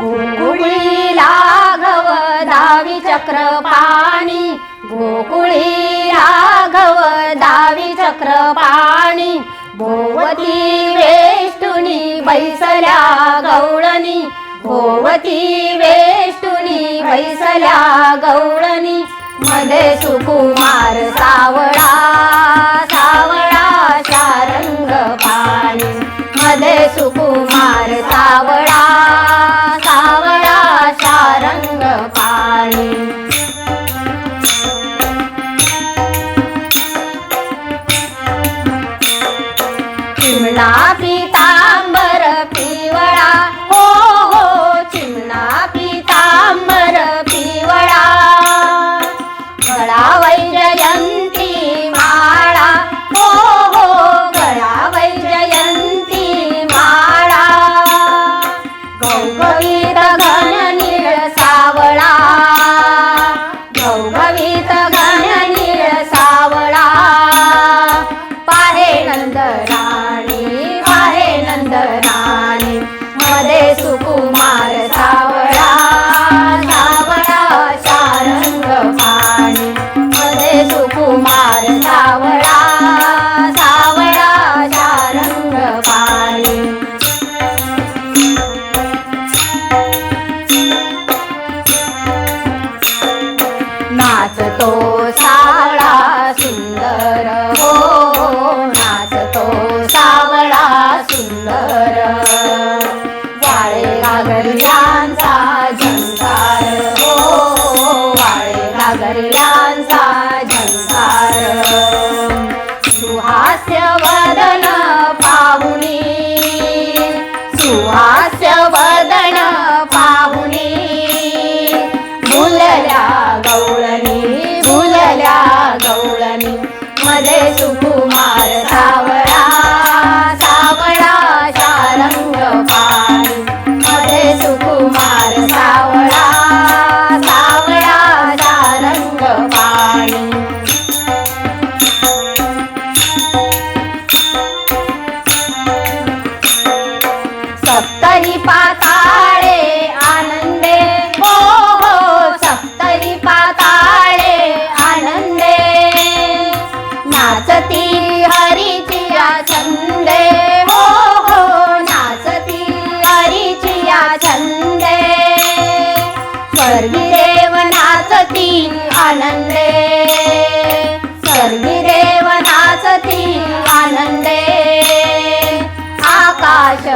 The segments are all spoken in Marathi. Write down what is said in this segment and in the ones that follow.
गोकुळी लाघव दावी चक्र पाणी गोकुळी राघव दावी चक्र पाणी भोवती वेष्टुनी बैसल्या गवळणी. भोवती वेष्टुनी बैसल्या गवळणी. मध्ये सुकुमार सावळा मध्ये सुकुमार सुंदर. वाळे घागरियांचा झंकार. हो वाळे घागरियांचा झंकार. सुहास्य वदन पाहुणी सुहास्य वदन पाहुणी भुलल्या गवळणी भुलल्या गवळणी मध्ये सुकुमार सावळा शारंग पाणी मध्ये सुकुमार स्वर्गी देव नाचती आनंदे. स्वर्गी देव नाचती आनंदे. आकाश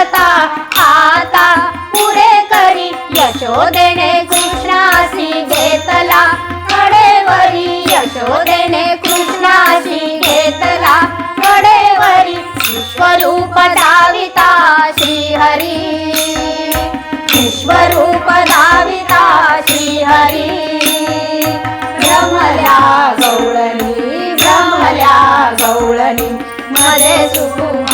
नाचता आता पुरे करी. यशोदेने कृष्णाशी घेतला. कडेवरी यशोदेने कृष्णाशी घेतला. कडेवरी विश्वरूप दाविता श्रीहरी विश्वरूप दाविता श्रीहरी भ्रमल्या गौळणी भ्रमल्या गौळणी मले सुकुमार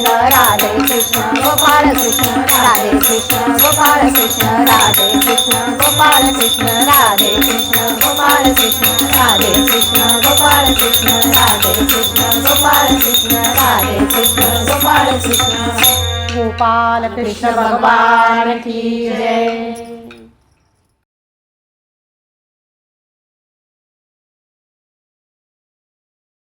कृष्ण राधे कृष्ण गोपाळ कृष्ण राधे कृष्ण गोपाळ कृष्ण राधे कृष्ण गोपाळ कृष्ण राधे कृष्ण गोपाळ कृष्ण राधे कृष्ण गोपाळ कृष्ण राधे कृष्ण गोपाळ कृष्ण राधे कृष्ण गोपाळ कृष्ण। गोपाल कृष्ण भगवान की जय।